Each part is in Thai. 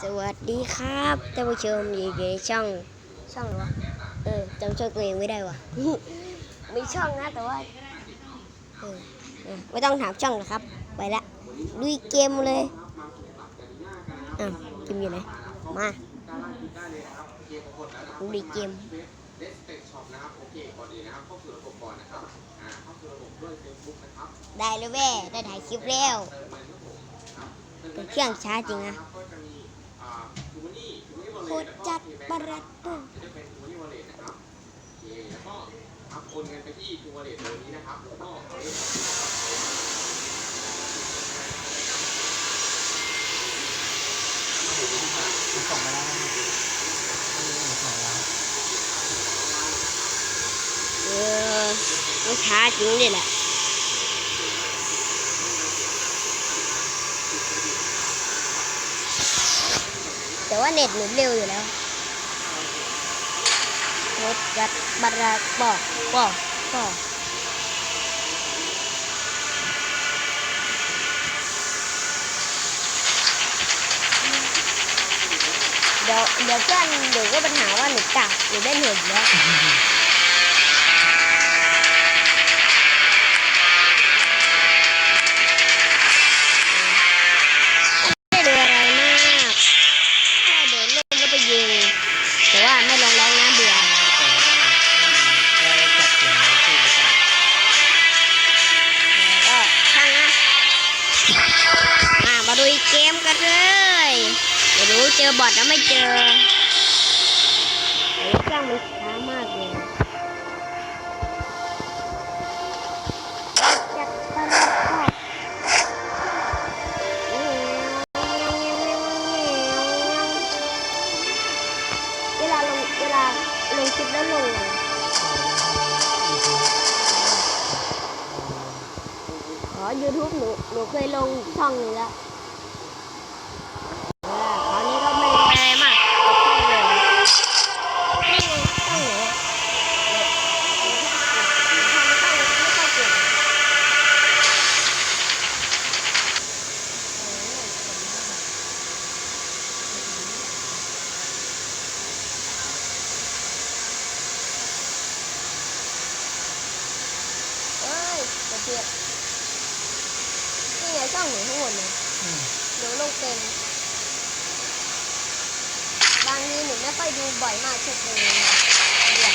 สวัสดีครับท่านผู้ชมอยู่ในช่องช่องอะไรวะเออจำช่องตัวเองไม่ได้วะมีช่องนะแต่ว่าเออเออไม่ต้องถามช่องนะครับ ไปละลุยเกมเลยอะเกมอยู่ไหนมาลุยเกมเดสเต็กช็อปนะครับโอเคก่อนดีนะครับเข้าสู่ระบบก่อนนะครับอ่าเข้าสู่ระบบด้วยเฟซบุ๊กนะครับได้เลยแว่ได้ถ่ายคลิปแล้ว เติมเงินเครื่องช้าจริงนะโคตรจัดปแบ็ระกรัดจะได้เป็นทูมานี่วอลเล็ตนะครับโอเคแล้วก็ครับโอนเงินไปที่ทูวอลเล็ตเบอร์นี้นะครับแล้วก็เอาเลขส่งมาแล้วเออมันช้าจริงดิแหละ แต่ว่าเน็ตหนูเร็วอยู่แล้วรถยัดบาราบอกบอกบอกเดี๋ยวเดี๋ยวเพื่อนเดี๋ยวก็ปัญหาว่าหนูกากหนูเล่นเห็นแล้ว ระเทียบนี่ไงช่องหนูทั้งหมดเลยหนูลงเป็น บางทีหนูไม่ค่อยดูบ่อยมากเช่นเลยเดี๋ยว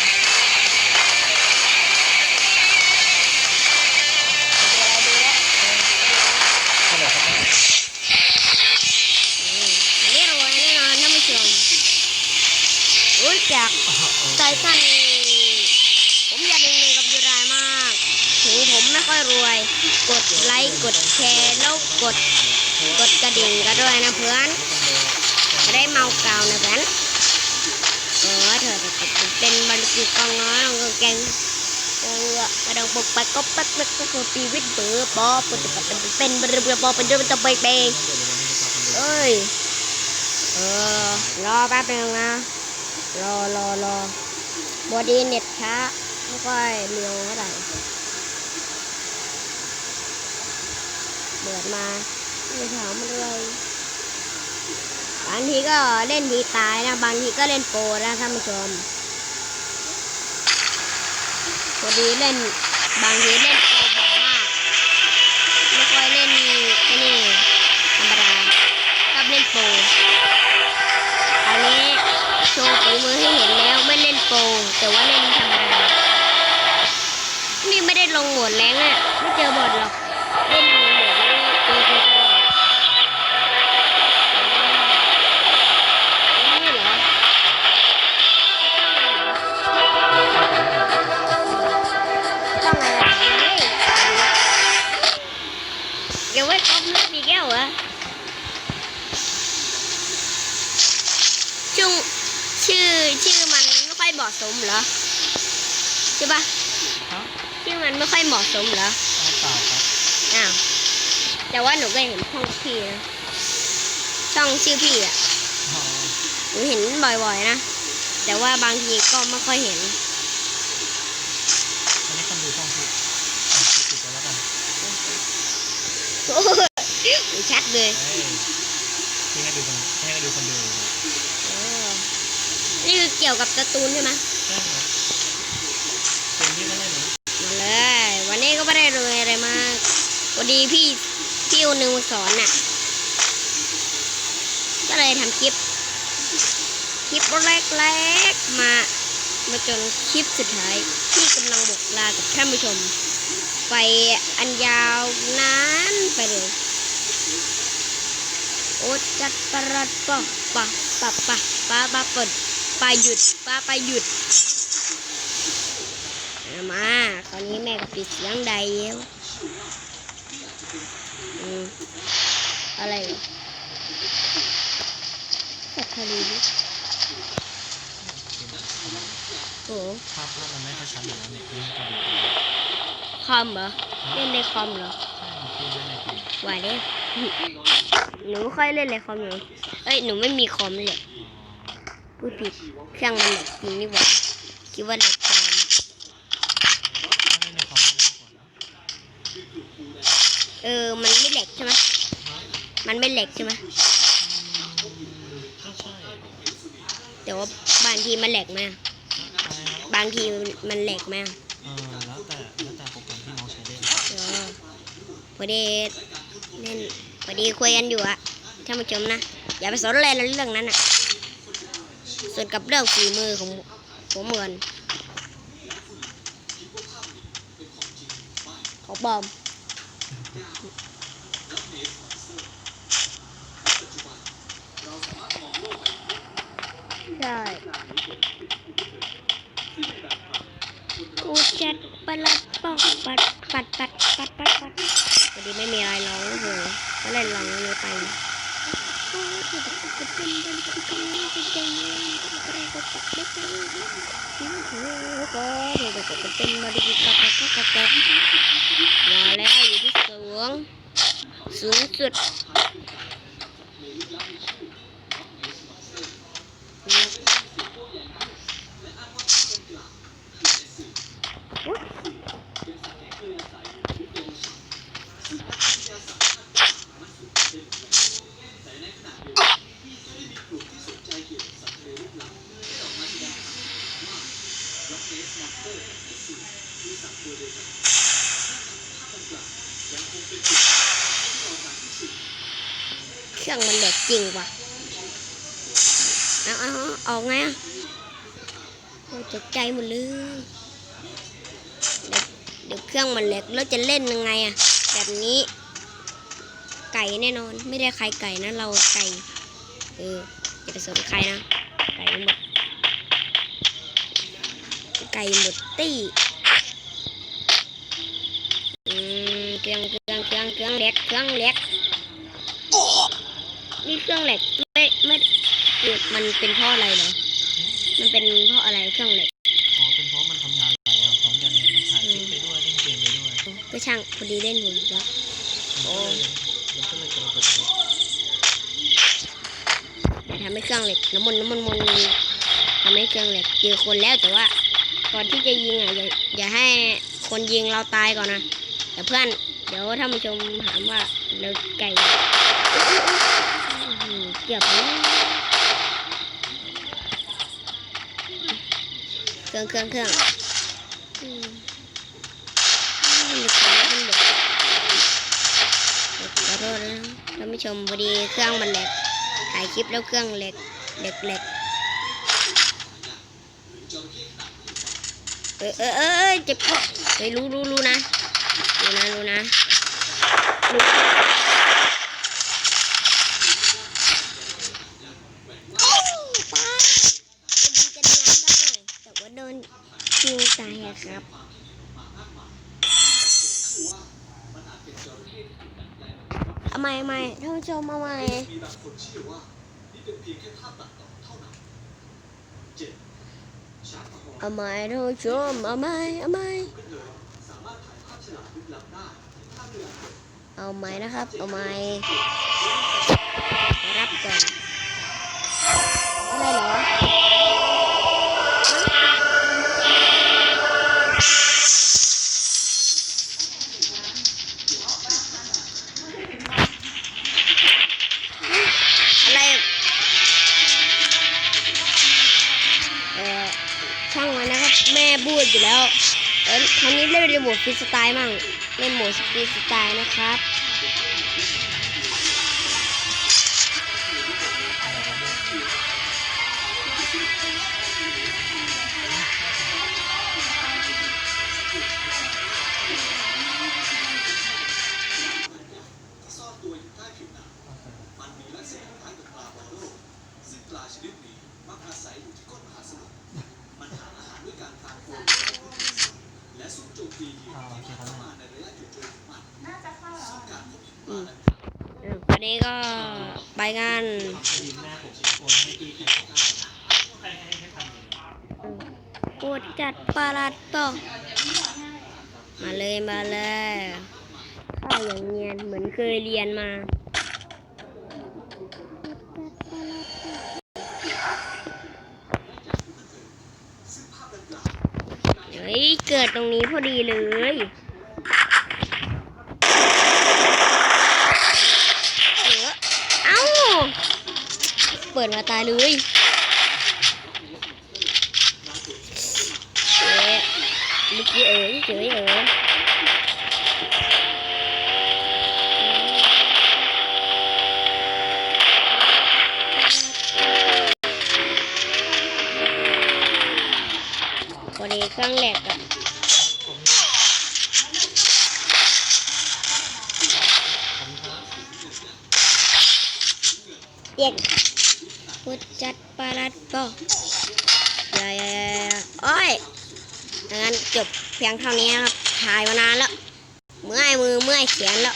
ดูอะไรดูแล้วเออก็เลยเขาต้องอืม รวย กดไลค์กดแชร์แล้วกดกดกระดิ่งกันด้วยนะเพื่อนจะได้เมากาวนะเพื่อนเออเธอจะเป็นบรรจุกองน้อยลองแกงเออกระดองปกปักก็ปักปักก็คือปีวิทย์เบอร์ปอปฏิบัติเป็นเป็นบริบทปอเป็นเรื่องตะเบยเบยเอ้ยเออรอแป๊บนึงนะรอรอรอบอดี้เน็ตช้าไม่ค่อยเร็วเท่าไหร่ เปิดมาไม่ถามมันเลยบางทีก็เล่นดีตายนะ บางทีก็เล่นโปรนะท่านผู้ชมพอดีเล่นบางทีเล่นโปรบ่อยมากไม่ค่อยเล่นไอ้นี่ธรรมดาชอบเล่นโปรอันนี้โชว์ฝีมือให้เห็นแล้วไม่เล่นโปรแต่ว่าเล่นธรรมดานี่ไม่ได้ลงโหมดแรงอะไม่เจอบอทหรอก วเหรอชื่อชื่อชื่อมันไม่ค่อยเหมาะสมเหรอใช่ปะครับชื่อมันไม่ค่อยเหมาะสมเหรอเปล่าครับอ้าวแต่ว่าหนูก็เห็นช่องพี่นะช่องชื่อพี่อะอ๋อหนูเห็นบ่อยๆนะแต่ว่าบางทีก็ไม่ค่อยเห็นอันนี้คนดูช่องพี่ติดไปแล้วกันโอ้ เลยพี่ให้ดูคนให้ดูคนดูนี่คือเกี่ยวกับการ์ตูนใช่ไหมใช่ครับเป็ไม่ได้นะมาเลย วันนี้ก็ไม่ได้รวยอะไรมากพอดีพี่พี่คนหนึ่งสอนน่ะ ก็เลยทำคลิป คลิปแรกๆมามาจนคลิปสุดท้ายที่กำลังบอกลากับท่านผู้ชม ไปอันยาวนานไปเลย โอ้จัดปรัดปะปะปะปะปะปะเปิดปะหยุดปะปะหยุดมาคราวนี้แม่ก็ปิดเสียงใดแล้วอะไรเหรอสัตว์ทะเลดิโอ้ภาพภาพมันไม่ค่อยชัดอยู่แล้วเนี่ยพี่ก็ดีคอมเหรอ เล่นในคอมเหรอ ใช่เล่นในเกมไหวเด้ หนูไม่ค่อยเล่นเลยคอมหนูเอ้ยหนูไม่มีคอมเลยอ๋อพูดผิดเครื่องมันแหลกจริงนี่หว่าคิดว่าแหลกปลอมถ้าเล่นในคอมก็ดีกว่านะเออมันไม่แหลกใช่ไหมฮะมันไม่แหลกใช่ไหมก็ใช่แต่ว่าบางทีมันแหลกไหมอะอะไรครับบางทีมันแหลกไหมอะเออแล้วแต่แล้วแต่โปรแกรมที่น้องใช้เล่นเออพอดีเล่น พอดีคุยกันอยู่อะท่านผู้ชมนะ อย่าไปสนเลยเรื่องนั้นอะส่วนกับเรื่องฝีมือของผมเหมือนของบอมใช่กูจัดปลัดป้อกปัดปัดปัดปัดปัดปัด พอดีไม่มีอะไรร้องเลยก็เลยร้องเลยไปมาแล้วอยู่ที่สูง สูงสุด รื่องมันเด็กจริงว่ะเอาเอาออกไงอะตกใจหมดเลยเดี๋ยวเดี๋ยวเครื่องมันเล็กแล้วจะเล่นยังไงอะแบบนี้ ไก่แน่นอน ไม่ได้ใครไก่นะ เราไก่ เอออย่าไปสนใครนะ ไก่หมด ไก่หมดตี้อืมเครื่องเครื่องเครื่องเครื่องเล็กเครื่องเล็ก นี่เครื่องเหล็กไม่ไม่เออมันเป็นเพราะอะไรเหรอมันเป็นเพราะอะไรเครื่องเหล็กอ๋อเป็นเพราะมันทำงานหลายอย่างพร้อมกันเนี่ยมันถ่ายคลิปไปด้วยเล่นเกมไปด้วยก็ช่างพอดีเล่นหมดแล้วมันก็เลยมันก็เลยกระตุกเยอะแต่ทำให้เครื่องเหล็กน้ำมันน้ำมันมันทำให้เครื่องเหล็กเจอคนแล้วแต่ว่าก่อนที่จะยิงอะอย่าอย่าให้คนยิงเราตายก่อนนะแต่เพื่อนเดี๋ยวท่านผู้ชมถามว่าเราไก่อื้อหือ เกือบเครื่องเครื่องเครื่องขอโทษนะท่านผู้ชมพอดีเครื่องมันแหลกถ่ายคลิปแล้วเครื่องเหล็กเหล็กเหล็กเออเออเออเออเจ็บคอเฮ้ยรู้รู้รู้นะรู้นะรู้นะรู้โอ้ป้าจะดีจะเนียนได้แต่ว่าโดนยิ งตายอะครับเอาใหมเอาใหม่ท่านผู้ชมเอาใหม่เอาใหม่ท่านผู้ชมเอาใหม่เอาใหม่เอาใหมนะครับ เอาใหม เออคราวนี้เล่นในโหมดฟรีสไตล์มั่งเล่นโหมดฟรีสไตล์นะครับชนิดนี้มักอาศัยอยู่ที่ก้นมหาสมุทรมันหาอาหารด้วยการทานโคน และซุ่มโจมตีเหยื่อที่ผ่านเข้ามาในระยะจุดโจมตีมันซึ่งการพบเห็นปลาดังกล่าววันนี้ก็ไปกันดีหน้าผมโอนให้พี่ใครให้ให้ทำเลยกดจัดปลาลัดต่อมาเลยมาเลยเข้าอย่างเนียนเหมือนเคยเรียนมา ยเกิดตรงนี้พอดีเลยเออเอ้า เปิดมาตายเลยเอ๊เมื่อกี้เอ๋ยเฉยเอ๋ย พอดีเครื่องแหลกอะเด็กพุดจัดปลาลัดก็อย่าอย่าอย่าอย่าโอ้ยงั้นจบเพียงเท่านี้ครับถ่ายมานานแล้ว เมื่อยมือเมื่อยแขนแล้ว